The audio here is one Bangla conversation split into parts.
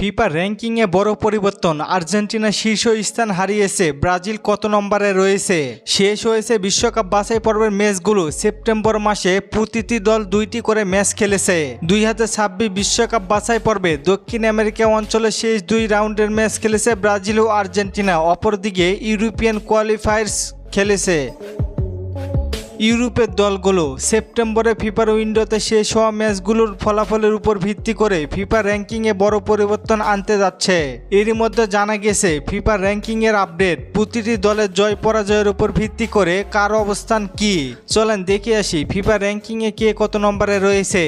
ফিফা র্যাঙ্কিংয়ে বড় পরিবর্তন। আর্জেন্টিনা শীর্ষ স্থান হারিয়েছে। ব্রাজিল কত নম্বরে রয়েছে? শেষ হয়েছে বিশ্বকাপ বাছাই পর্বের ম্যাচগুলো। সেপ্টেম্বর মাসে প্রতিটি দল দুইটি করে ম্যাচ খেলেছে। দুই হাজার বিশ্বকাপ বাছাই পর্বে দক্ষিণ আমেরিকা অঞ্চলে শেষ দুই রাউন্ডের ম্যাচ খেলেছে ব্রাজিল ও আর্জেন্টিনা। অপরদিকে ইউরোপিয়ান কোয়ালিফায়ার্স খেলেছে। ইউরোপের দলগুলো সেপ্টেম্বরে ফিফার উইন্ডোতে শেষ হওয়া ম্যাচগুলোর ফলাফলের উপর ভিত্তি করে ফিফা র্যাঙ্কিংয়ে বড় পরিবর্তন আনতে যাচ্ছে। এরই মধ্যে জানা গেছে, ফিফা র্যাঙ্কিংয়ের আপডেট প্রতিটি দলের জয় পরাজয়ের উপর ভিত্তি করে কার অবস্থান কি। চলেন দেখে আসি, ফিফা র্যাঙ্কিংয়ে কে কত নম্বরে রয়েছে।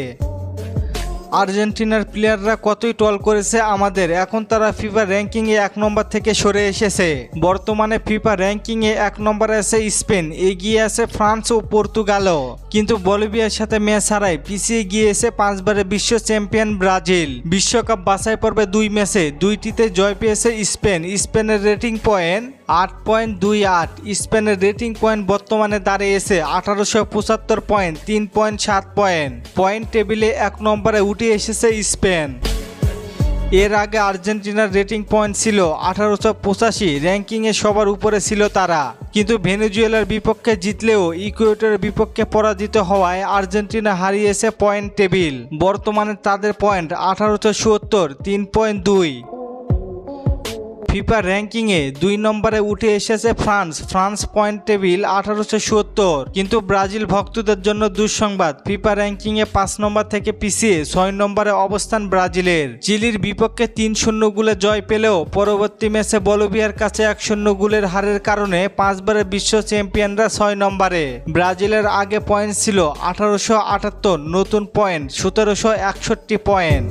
আর্জেন্টিনার প্লেয়াররা কতই টল করেছে আমাদের। এখন তারা ফিফা র্যাঙ্কিংয়ে এক নম্বর থেকে সরে এসেছে। বর্তমানে ফিফা র্যাঙ্কিংয়ে এক নম্বরে আছে স্পেন, এগিয়ে আছে ফ্রান্স ও পর্তুগালও। কিন্তু বলিভিয়ার সাথে ম্যাচ হারায়, পিছিয়ে গিয়েছে পাঁচবারে বিশ্ব চ্যাম্পিয়ন ব্রাজিল। বিশ্বকাপ বাছাই পর্বে দুই ম্যাচে দুইটিতে জয় পেয়েছে স্পেন। স্পেনের রেটিং পয়েন্ট আট পয়েন্ট দুই আট। স্পেনের রেটিং পয়েন্ট বর্তমানে দাঁড়িয়েছে আঠারোশো পঁচাত্তর পয়েন্ট, তিন পয়েন্ট সাত পয়েন্ট। পয়েন্ট টেবিলে এক নম্বরে উঠে এসেছে স্পেন। এর আগে আর্জেন্টিনার রেটিং পয়েন্ট ছিল আঠারোশো পঁচাশি, র্যাঙ্কিংয়ে সবার উপরে ছিল তারা। কিন্তু ভেনেজুয়েলার বিপক্ষে জিতলেও ইকুয়েটরের বিপক্ষে পরাজিত হওয়ায় আর্জেন্টিনা হারিয়েছে পয়েন্ট টেবিল। বর্তমানে তাদের পয়েন্ট আঠারোশো সত্তর, তিন পয়েন্ট দুই। ফিফা র্যাঙ্কিংয়ে দুই নম্বরে উঠে এসেছে ফ্রান্স। ফ্রান্স পয়েন্ট টেবিল আঠারোশো সত্তর। কিন্তু ব্রাজিল ভক্তদের জন্য দুঃসংবাদ। ফিফা র্যাঙ্কিংয়ে পাঁচ নম্বর থেকে পিছিয়ে ছয় নম্বরে অবস্থান ব্রাজিলের। চিলির বিপক্ষে তিন শূন্য গোলে জয় পেলেও পরবর্তী ম্যাচে বলবিয়ার কাছে এক শূন্য গোলের হারের কারণে পাঁচবারের বিশ্ব চ্যাম্পিয়নরা ছয় নম্বরে। ব্রাজিলের আগে পয়েন্ট ছিল আঠারোশো আটাত্তর, নতুন পয়েন্ট সতেরোশো একষট্টি পয়েন্ট।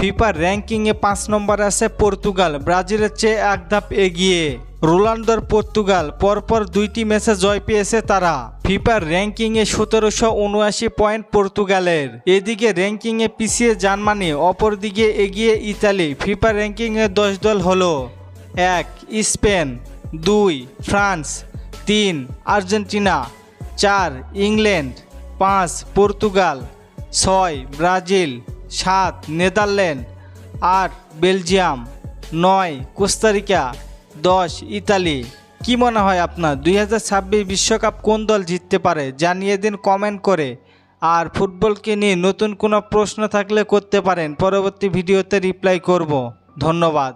ফিফার র্যাঙ্কিংয়ে পাঁচ নম্বর আছে পর্তুগাল। ব্রাজিলের চেয়ে এক ধাপ এগিয়ে। রোনাল্ডোর পর্তুগাল, পরপর দুইটি ম্যাচে জয় পেয়েছে তারা। ফিফার র্যাঙ্কিংয়ে সতেরোশো উনআশি পয়েন্ট পর্তুগালের। এদিকে র্যাঙ্কিংয়ে পিছিয়ে জার্মানি, অপরদিকে এগিয়ে ইতালি। ফিফা র্যাঙ্কিংয়ে দশ দল হলো এক, স্পেন, দুই, ফ্রান্স, তিন, আর্জেন্টিনা, চার, ইংল্যান্ড, পাঁচ, পর্তুগাল, ছয়, ব্রাজিল। সাত, নেদারল্যান্ড। আট, বেলজিয়াম। নয়, কোস্তারিকা। দশ, ইতালি। কি মনে হয় আপনার? দুই হাজার বিশ্বকাপ কোন দল জিততে পারে? জানিয়ে দিন কমেন্ট করে। আর ফুটবলকে নিয়ে নতুন কোনো প্রশ্ন থাকলে করতে পারেন। পরবর্তী ভিডিওতে রিপ্লাই করব। ধন্যবাদ।